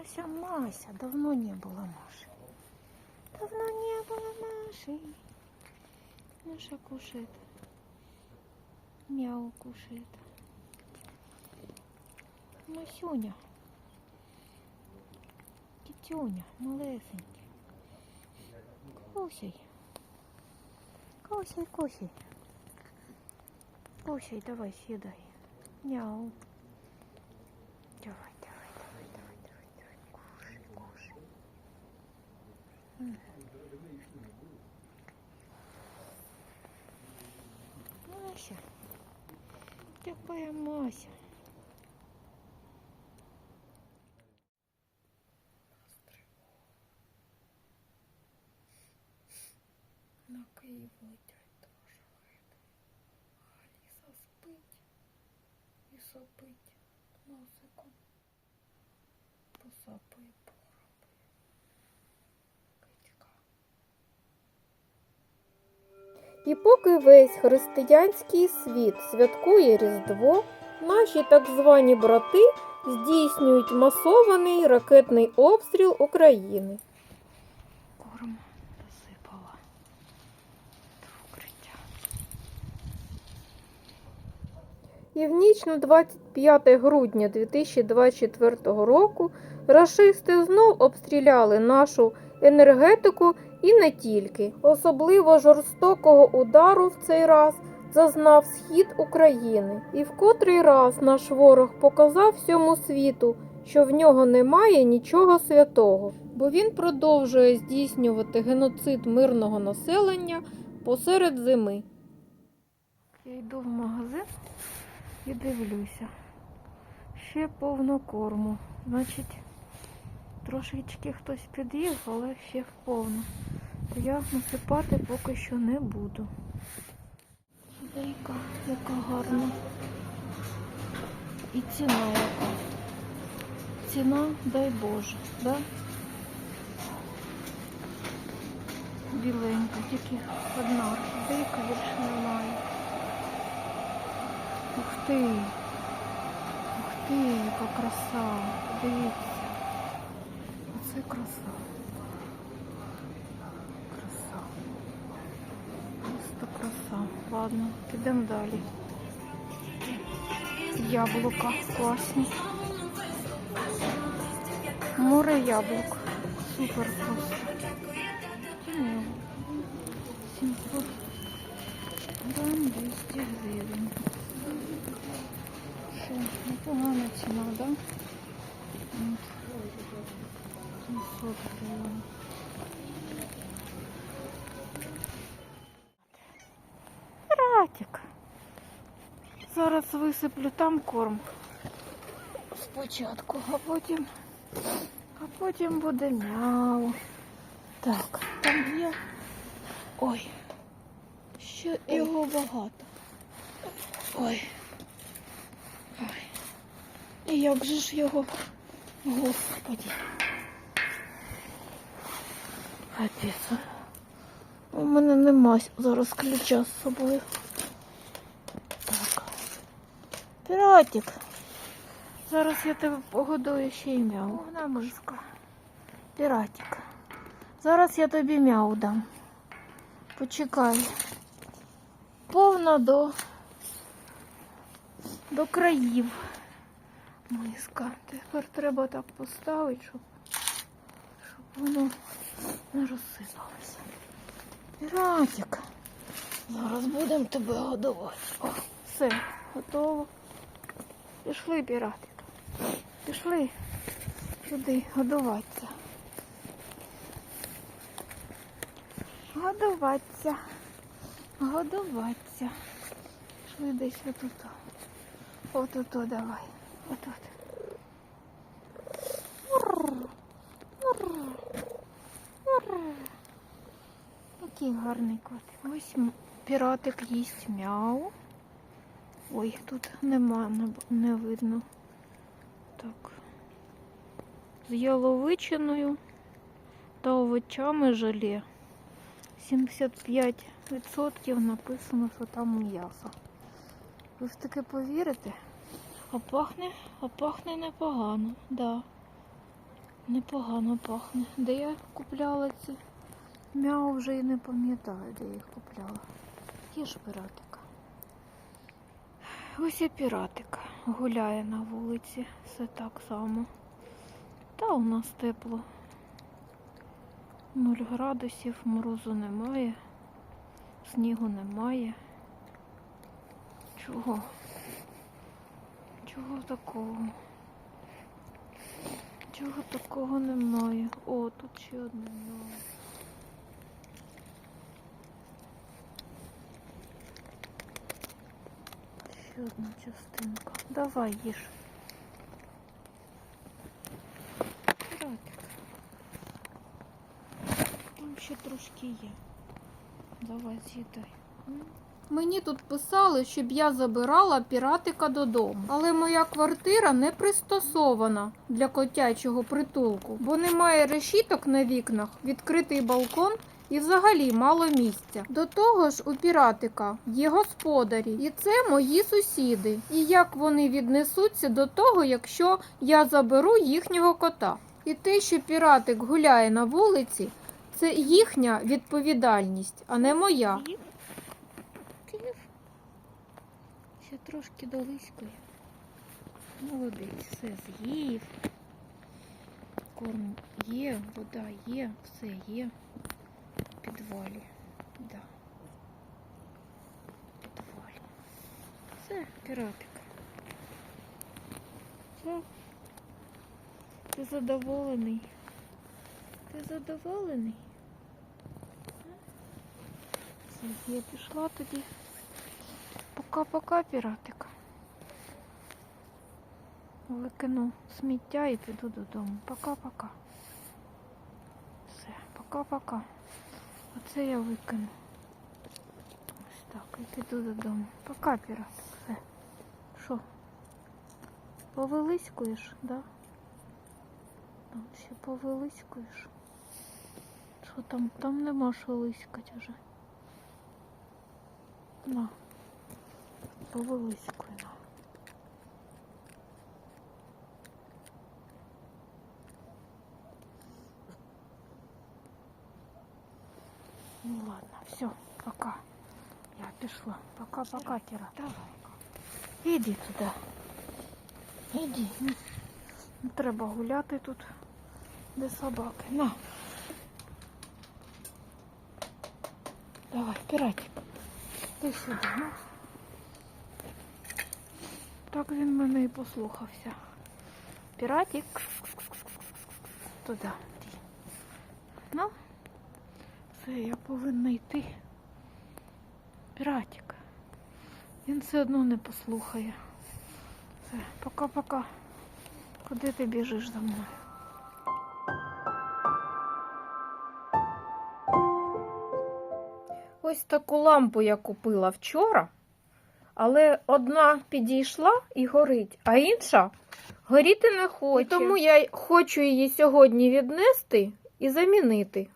Мася, Мася, давно не было Маши. Давно не было Маши. Маша кушает. Мяу кушает. Масюня. Китюня, малесенький. Кусай. Кусай, кусай. Кусай, давай, съедай. Мяу. На Київ летять теж гиди. Аліса спить і сопить носиком. Посапує поробить. Китька. І поки весь християнський світ святкує Різдво, наші так звані брати здійснюють масований ракетний обстріл України. Корм засипала в укриття. І в ніч на 25 грудня 2024 року рашисти знов обстріляли нашу енергетику і не тільки. Особливо жорстокого удару в цей раз зазнав схід України. І в котрий раз наш ворог показав всьому світу, що в нього немає нічого святого, бо він продовжує здійснювати геноцид мирного населення посеред зими. Я йду в магазин і дивлюся. Ще повно корму. Значить, трошечки хтось під'їв, але ще повно. То я насипати поки що не буду. Дейка, яка гарна. І ціна яка. Ціна, дай Боже, да? Біленька, тільки одна. Дейка більше немає. Ух ти! Ух ти, яка краса! Дивіться. Оце краса. Краса. Просто краса. Ладно, підемо далі. Яблука класні. Море яблук. Супер просто. Ціни 700 грам 200 гривень. Непогана ціна, да? 700 гривень. Ратик. Зараз висиплю там корм. Спочатку, а потім. А потім буде мяу. Так, там є. Ой. Ще його багато. Ой. І як же ж його, господі. Капець. У мене нема зараз ключа з собою. Так. Піратик. Зараз я тебе погодую ще й мяу. Вона миска. Піратик. Зараз я тобі мяу дам. Почекай. Повна до, до країв. Миска. Тепер треба так поставити, щоб, щоб воно не розсипалося. Піратик. Зараз будемо тебе годувати. О, все, готово. Пішли, піратик. Пішли сюди годуватися. Годуватися. Годуватися. Пішли десь отут. Отут, давай. Отут. Мур. Який гарний котик. Ось піратик їсть мяу. Ой, тут нема, не, видно. Так. З яловичиною та овочами желе. 75% написано, що там м'ясо. Ви в таке повірите? А пахне, а пахне непогано, да. Непогано пахне. Де я купляла ці? Мяу вже і не пам'ятаю, де я їх купляла. Є ж піратика. Ось і піратика. Гуляє на вулиці. Все так само. Та у нас тепло. Нуль градусів, морозу немає, снігу немає. Чого? Чого такого? Чого такого немає? О, тут ще одне нове. Ще одна частинка. Давай їж. Там ще трошки є. Давай з'їдай. Мені тут писали, щоб я забирала піратика додому. Але моя квартира не пристосована для котячого притулку, бо немає решіток на вікнах, відкритий балкон і взагалі мало місця. До того ж, у піратика є господарі, і це мої сусіди. І як вони віднесуться до того, якщо я заберу їхнього кота? І те, що піратик гуляє на вулиці, це їхня відповідальність, а не моя. З'їв? З'їв? Ще трошки долискує. Молодець, все з'їв. Корм є, вода є, все є. Підвалі. Да. Підвалі. Все, піратик. Все. Ти задоволений? Ти задоволений? Все, я пішла тоді. Пока-пока, піратик. Викину сміття і піду додому. Пока-пока. Все, пока-пока. Оце я викину. Ось так, і піду додому. Пока, піратик. Все. Що? Повилиськуєш, да? Ще повилиськуєш. Що там? Там нема що лиськать уже. На. Повилиськуй на. Ну ладно, все, пока. Я пішла. Пока-пока, Кіра. Давай. Іди туди. Іди. Не, не треба гуляти тут, де собаки. На. Давай, піратик. Ти сюди, ну. Так він мене і послухався. Піратик. Туди. Ну, все, я повинна йти. Піратик. Він все одно не послухає. Все, пока-пока. Куди ти біжиш за мною? Ось таку лампу я купила вчора, але одна підійшла і горить, а інша горіти не хоче. І тому я хочу її сьогодні віднести і замінити.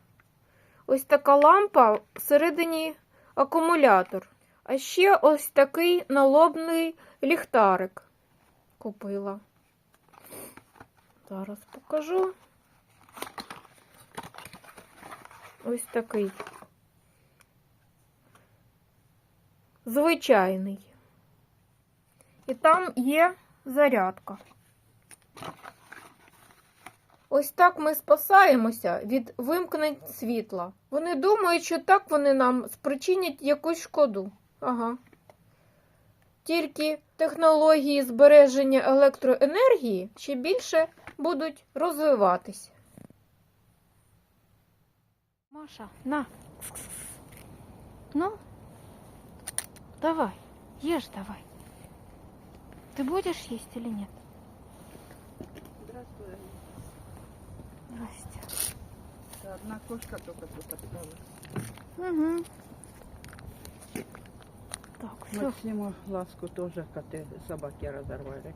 Ось така лампа всередині акумулятор. А ще ось такий налобний ліхтарик купила. Зараз покажу. Ось такий. Звичайний. І там є зарядка. Ось так ми спасаємося від вимкнень світла. Вони думають, що так вони нам спричинять якусь шкоду. Ага. Тільки технології збереження електроенергії ще більше будуть розвиватись. Маша, на. Ну, давай, ешь давай. Ты будешь есть или нет? Здравствуй. Здрасте. Это Одна кошка только тут осталась. Угу. Так, все. Максиму ласку тоже коты, собаки разорвали.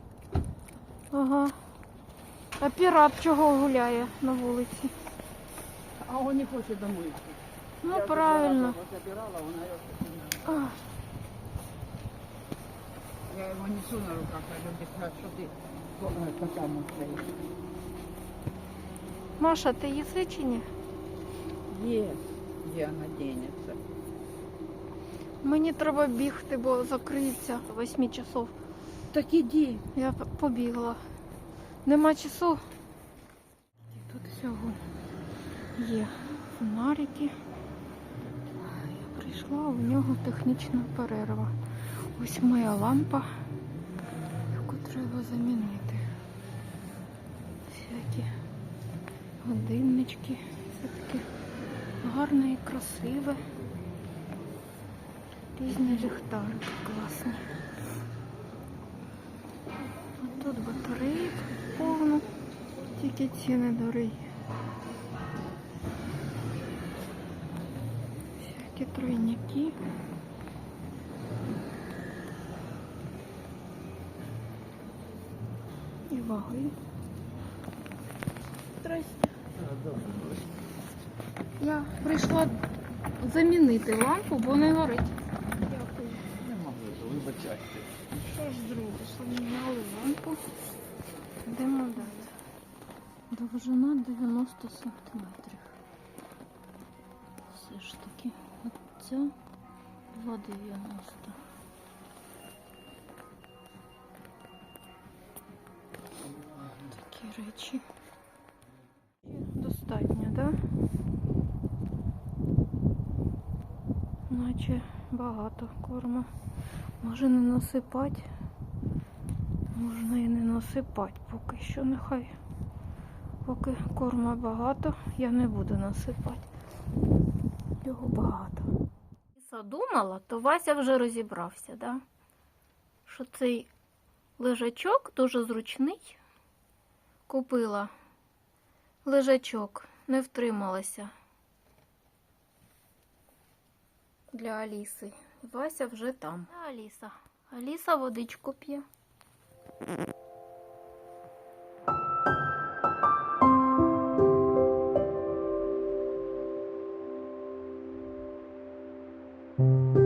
Ага. А пірат чого гуляє на вулиці? А он не хочет домой идти. Ну, Я правильно. его забирала, он орёт. Я его несу на руках, а люди спрашивают, что ты ко- э. Маша, ти їси чи ні? Є, где она денется. Мені треба бігти, бо закриється 8 часов. Так иди. Я побігла. Нема часу. Тут всього є фонарики. Я прийшла, у нього технічна перерва. Ось моя лампа, яку треба замінити. Всякі годиннички. Все таке гарне і красиве. Різні ліхтарики класні. А тут батареїк повно, тільки ціни дорогі. Всякі тройники. Здрасте. Я прийшла замінити лампу, бо не горить. Дякую. Вибачайте. Що ж друге, поміняли лампу. Йдемо далі. Довжина 90 сантиметрів. Все ж таки, оця 2,90. Такі речі. Достатньо? Да? Наче багато корму. Може не насипати. Можна і не насипати поки що нехай. Поки корма багато, я не буду насипати. Його багато. Задумала, то Вася вже розібрався, да? що цей лежачок дуже зручний. Купила лежачок, не втрималася для Аліси. Вася вже там. Аліса. Аліса водичку п'є. Як